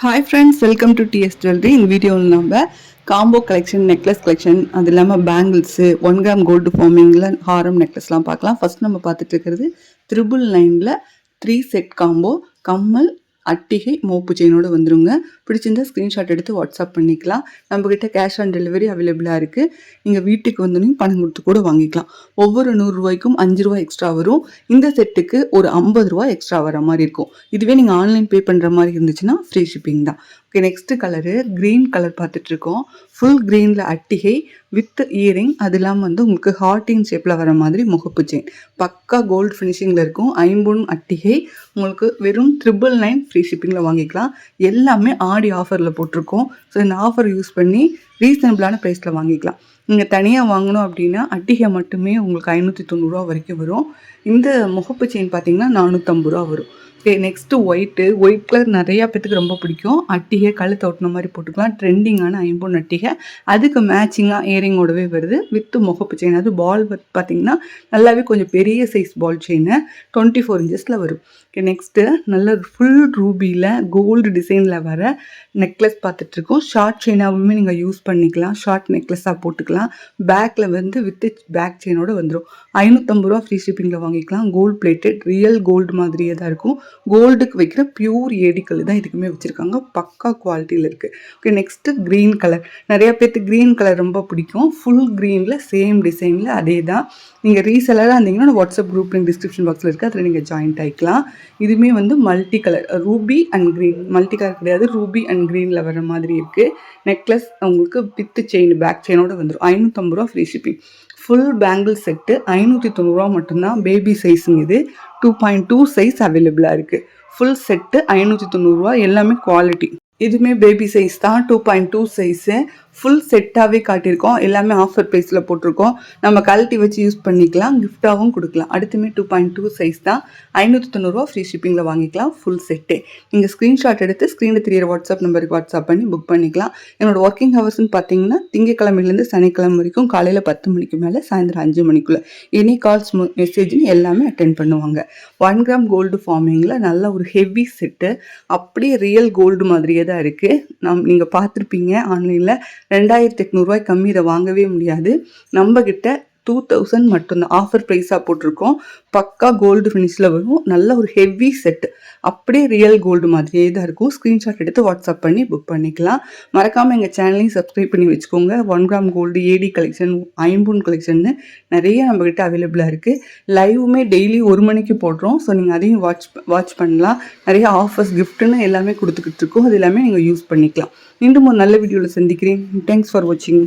Hi friends welcome to TS jewellery இந்த வீடியோவில் நம்ம காம்போ கலெக்ஷன் நெக்லஸ் கலெக்ஷன் அது இல்லாமல் பேங்கிள்ஸு ஒன் கிராம் கோல்டு ஃபார்மிங்கில் ஹாரம் நெக்லஸ்லாம் பார்க்கலாம். ஃபர்ஸ்ட் நம்ம பார்த்துட்டு இருக்கிறது த்ரிபிள் நைனில் த்ரீ செட் காம்போ கம்மல் அட்டிகை மோப்பு செயினோடு வந்துருங்க. பிடிச்சிருந்தா ஸ்க்ரீன்ஷாட் எடுத்து வாட்ஸ்அப் பண்ணிக்கலாம். நம்மக்கிட்ட கேஷ் ஆன் டெலிவரி அவைலபிளாக இருக்குது நீங்கள் வீட்டுக்கு வந்தோடனே பணம் கொடுத்து கூட வாங்கிக்கலாம். ஒவ்வொரு நூறுரூவாய்க்கும் அஞ்சு ரூபா எக்ஸ்ட்ரா வரும். இந்த செட்டுக்கு ஒரு ஐம்பது ரூபா எக்ஸ்ட்ரா வர மாதிரி இருக்கும். இதுவே நீங்கள் ஆன்லைன் பே பண்ணுற மாதிரி இருந்துச்சுன்னா ஃப்ரீ ஷிப்பிங் தான். Okay next colour green colour பார்த்துட்டு இருக்கோம் ஃபுல் க்ரீனில் அட்டிகை வித் இயரிங் அது இல்லாமல் வந்து உங்களுக்கு ஹார்டிங் ஷேப்பில் வர மாதிரி முகப்பு செயின் பக்கா கோல்டு ஃபினிஷிங்கில் இருக்கும் ஐம்பொன் அட்டிகை. உங்களுக்கு வெறும் ட்ரிபிள் நைன் ஃப்ரீ ஷிப்பிங்கில் வாங்கிக்கலாம். எல்லாமே ஆடி ஆஃபரில் போட்டிருக்கோம். ஸோ இந்த ஆஃபர் யூஸ் பண்ணி ரீசனபிளான ப்ரைஸில் வாங்கிக்கலாம். நீங்கள் தனியாக வாங்கணும் அப்படின்னா அட்டிகை மட்டுமே உங்களுக்கு ஐநூற்றி தொண்ணூறுரூவா வரைக்கும் வரும். இந்த முகப்பு செயின் பார்த்தீங்கன்னா நானூற்றம்பது ரூபா வரும். Okay next white white colour நிறையா பேத்துக்கு ரொம்ப பிடிக்கும். அட்டிகை கழுத்து ஒட்டின மாதிரி போட்டுக்கலாம். ட்ரெண்டிங்கான ஐம்பொன் அட்டிகை. அதுக்கு மேட்சிங்காக இயரிங்கோடவே வருது. வித்து முகப்பு செயின் அது பால் பார்த்தீங்கன்னா நல்லாவே கொஞ்சம் பெரிய size ball chain twenty four இன்ச்சஸில் வரும். ஓகே நெக்ஸ்ட்டு நல்ல ஃபுல் ரூபியில் கோல்டு டிசைனில் வர நெக்லஸ் பார்த்துட்ருக்கோம் ஷார்ட் செயினாகவுமே நீங்கள் யூஸ் பண்ணிக்கலாம். ஷார்ட் நெக்லஸாக போட்டுக்கலாம். பேக்கில் வந்து வித்து பேக் செயினோட வந்துடும் ஐநூற்றம்பது ரூபா ஃப்ரீ ஷிப்பிங்கில் வாங்கிக்கலாம். கோல்டு பிளேட்டட் ரியல் கோல்டு மாதிரியே தான் இருக்கும். கோல்டுக்கு வைக்கிற பியூர் ஏடிக்கல் தான் இதுக்குமே வச்சுருக்காங்க. பக்கா குவாலிட்டியில் இருக்குது ஓகே நெக்ஸ்ட்டு க்ரீன் கலர் நிறையா பேர்த்து க்ரீன் கலர் ரொம்ப பிடிக்கும். ஃபுல் க்ரீனில் சேம் டிசைனில் அதே தான். நீங்கள் ரீசெலராக இருந்தீங்கன்னா வாட்ஸ்அப் குரூப் லிங்க் டிஸ்கிரிப்ஷன் பாக்ஸில் இருக்குது அதில் நீங்கள் ஜாயின்ட் ஆகிக்கலாம் இதுவுமே வந்து multi colour ruby and green multi colour கிடையாது. ரூபி அண்ட் க்ரீனில் வர மாதிரி இருக்குது நெக்லஸ் உங்களுக்கு வித்து செயின் பேக் செயினோட வந்துடும் ஐநூற்றம்பது ரூபா free shipping full bangle set ஐநூற்றி தொண்ணூறுரூவா மட்டும்தான் பேபி சைஸுங்க இது. டூ பாயிண்ட் டூ சைஸ் அவைலபிளாக இருக்குது ஃபுல் செட்டு ஐநூற்றி தொண்ணூறுரூவா எல்லாமே குவாலிட்டி இதுவுமே பேபி சைஸ் தான். Two point two size full செட்டாகவே காட்டியிருக்கோம். எல்லாமே ஆஃபர் ப்ரைஸில் போட்டிருக்கோம். நம்ம கழட்டி வச்சு யூஸ் பண்ணிக்கலாம். கிஃப்டாகவும் கொடுக்கலாம். அடுத்துமே டூ பாயிண்ட் டூ சைஸ் தான். ஐநூற்றி தொண்ணூறுரூவா ஃப்ரீ ஷிப்பிங்கில் வாங்கிக்கலாம். ஃபுல் செட்டு நீங்கள் ஸ்க்ரீன்ஷாட் எடுத்து ஸ்க்ரீனில் தெரியிற வாட்ஸ்அப் நம்பருக்கு வாட்ஸ்அப் பண்ணி புக் பண்ணிக்கலாம். என்னோடய ஒர்க்கிங் ஹவர்ஸ்னு பார்த்தீங்கன்னா திங்கக்கிழமையிலேருந்து சனிக்கிழமை வரைக்கும் காலையில் பத்து மணிக்கு மேலே சாயந்தரம் அஞ்சு மணிக்குள்ளே. எனி கால்ஸ் மெசேஜ்னு எல்லாமே அட்டென்ட் பண்ணுவாங்க. ஒன் கிராம் கோல்டு ஃபார்மிங்கில் நல்ல ஒரு ஹெவி செட்டு அப்படியே ரியல் கோல்டு மாதிரியே தான் இருக்குது நம் நீங்கள் பார்த்துருப்பீங்க ஆன்லைனில் ரெண்டாயிரத்தி எட்நூறுவாய் கம்மி இதை வாங்கவே முடியாது. நம்மக்கிட்ட டூ தௌசண்ட் மட்டும்தான். ஆஃபர் ப்ரைஸாக போட்டிருக்கோம். பக்கா கோல்டு ஃபினிஷில் வரும். நல்ல ஒரு ஹெவி செட் அப்படியே ரியல் கோல்டு மாதிரியே தான் இருக்கும். ஸ்க்ரீன்ஷாட் எடுத்து வாட்ஸ்அப் பண்ணி புக் பண்ணிக்கலாம். மறக்காமல் எங்கள் சேனலையும் சப்ஸ்கிரைப் பண்ணி வச்சுக்கோங்க. One gram gold AD collection ஐம்பூன் கலெக்ஷன்னு நிறைய நம்மக்கிட்ட அவைலபிளாக இருக்குது லைவுமே டெய்லி ஒரு மணிக்கு போடுறோம். ஸோ நீங்கள் அதையும் வாட்ச் வாட்ச் பண்ணலாம். நிறைய ஆஃபர்ஸ் கிஃப்ட்டுன்னு எல்லாமே கொடுத்துக்கிட்டு இருக்கோம். அது எல்லாமே நீங்கள் யூஸ் பண்ணிக்கலாம். மீண்டும் ஒரு நல்ல வீடியோவில் சந்திக்கிறேன். தேங்க்ஸ் ஃபார் வாட்சிங்